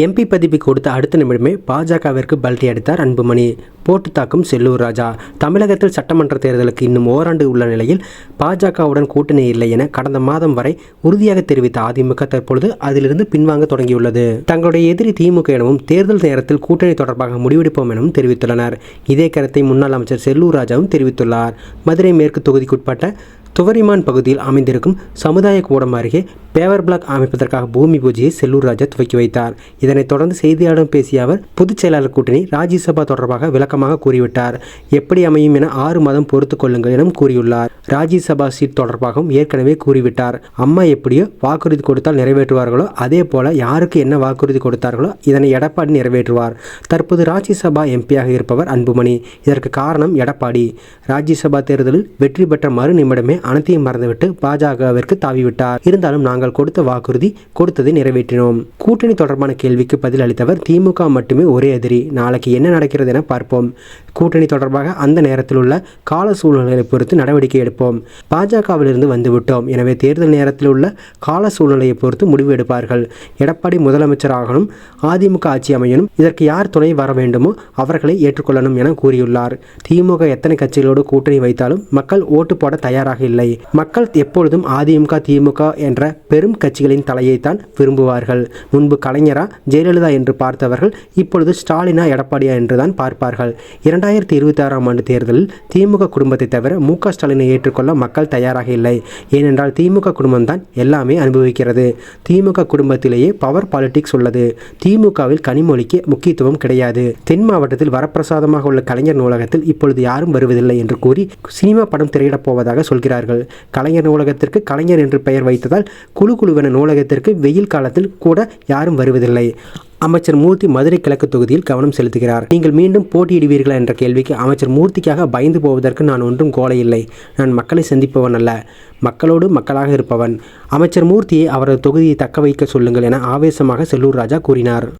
MP பதவி கொடுத்த அடுத்த நிமிடமே பாஜகவிற்கு பல்டி அடித்தார் அன்புமணி. போட்டு தாக்கும் செல்லூர் ராஜா. தமிழகத்தில் சட்டமன்ற தேர்தலுக்கு இன்னும் ஓராண்டு உள்ள நிலையில் பாஜகவுடன் கூட்டணி இல்லை என கடந்த மாதம் வரை உறுதியாக தெரிவித்த அதிமுக தற்பொழுது அதிலிருந்து பின்வாங்க தொடங்கியுள்ளது. தங்களுடைய எதிரி திமுக எனவும் தேர்தல் நேரத்தில் கூட்டணி தொடர்பாக முடிவெடுப்போம் எனவும் தெரிவித்துள்ளனர். இதே கருத்தை முன்னாள் அமைச்சர் செல்லூர் ராஜாவும் தெரிவித்துள்ளார். மதுரை மேற்கு தொகுதிக்குட்பட்ட துவரிமான் பகுதியில் அமைந்திருக்கும் சமுதாய கூடம் அருகே பேவர் பிளாக் அமைப்பதற்காக பூமி பூஜையை செல்லூர் ராஜா துவக்கி வைத்தார். இதனைத் தொடர்ந்து செய்தியாளர் பேசிய அவர் பொதுச் செயலாளர் கூட்டணி ராஜ்யசபா தொடர்பாக விளக்கமாக கூறிவிட்டார். எப்படி அமையும் என ஆறு மாதம் பொறுத்துக் கொள்ளுங்கள் எனவும் கூறியுள்ளார். ராஜ்யசபா சீட் தொடர்பாகவும் ஏற்கனவே கூறிவிட்டார். அம்மா எப்படியோ வாக்குறுதி கொடுத்தால் நிறைவேற்றுவார்களோ அதே போல யாருக்கு என்ன வாக்குறுதி கொடுத்தார்களோ இதனை எடப்பாடி நிறைவேற்றுவார். தற்போது ராஜ்யசபா எம்பியாக இருப்பவர் அன்புமணி. இதற்கு காரணம் எடப்பாடி. ராஜ்யசபா தேர்தலில் வெற்றி பெற்ற மறு நிமிடமே அனைத்தையும் மறந்துவிட்டு பாஜகவிற்கு தாவிவிட்டார். இருந்தாலும் நாங்கள் கொடுத்த வாக்குறுதி கொடுத்ததை நிறைவேற்றினோம். கூட்டணி தொடர்பான கேள்விக்கு பதில் அளித்தவர் திமுக மட்டுமே ஒரே எதிரி. நாளைக்கு என்ன நடக்கிறது என பார்ப்போம். கூட்டணி தொடர்பாக அந்த நேரத்தில் உள்ள கால சூழ்நிலையை பொறுத்து நடவடிக்கை எடுப்போம். பாஜகவிலிருந்து வந்துவிட்டோம். எனவே தேர்தல் நேரத்தில் உள்ள கால சூழ்நிலையை பொறுத்து முடிவு எடுப்பார்கள். எடப்பாடி முதலமைச்சராகணும் அதிமுக ஆட்சி அமையணும் இதற்கு யார் துணை வர வேண்டுமோ அவர்களை ஏற்றுக்கொள்ளணும் என கூறியுள்ளார். திமுக எத்தனை கட்சிகளோடு கூட்டணி வைத்தாலும் மக்கள் ஓட்டு போட தயாராக இல்லை. மக்கள் எப்பொழுதும் அதிமுக திமுக என்ற பெரும் கட்சிகளின் தலையைத்தான் விரும்புவார்கள். முன்பு கலைஞரா ஜெயலலிதா என்று பார்த்தவர்கள் இப்பொழுது ஸ்டாலினா எடப்பாடியா என்றுதான் பார்ப்பார்கள். இரண்டாயிரத்தி இருபத்தி ஆறாம் ஆண்டு தேர்தலில் திமுக குடும்பத்தை தவிர மு க ஸ்டாலினை ஏற்றுக்கொள்ள மக்கள் தயாராக இல்லை. ஏனென்றால் திமுக குடும்பம் தான் எல்லாமே அனுபவிக்கிறது. திமுக குடும்பத்திலேயே பவர் பாலிடிக்ஸ் உள்ளது. திமுகவில் கனிமொழிக்கு முக்கியத்துவம் கிடையாது. தென் மாவட்டத்தில் வரப்பிரசாதமாக உள்ள கலைஞர் நூலகத்தில் இப்பொழுது யாரும் வருவதில்லை என்று கூறி சினிமா படம் திரையிடப் போவதாக வைத்தார்கள் கலைஞர் நூலகத்திற்கு கலைஞர் என்று பெயர் வைத்ததால் குழு குழுவென நூலகத்திற்கு வெயில் காலத்தில் கூட யாரும் வருவதில்லை. அமைச்சர் மூர்த்தி மதுரை கிழக்கு தொகுதியில் கவனம் செலுத்துகிறார். நீங்கள் மீண்டும் போட்டியிடுவீர்களா என்ற கேள்விக்கு அமைச்சர் மூர்த்திக்காக பயந்து போவதற்கு நான் ஒன்றும் கோலை இல்லை. நான் மக்களை சந்திப்பவன் அல்ல. மக்களோடு மக்களாக இருப்பவன். அமைச்சர் மூர்த்தியை அவரது தொகுதியை தக்க வைக்க சொல்லுங்கள் என ஆவேசமாக செல்லூர் ராஜா கூறினார்.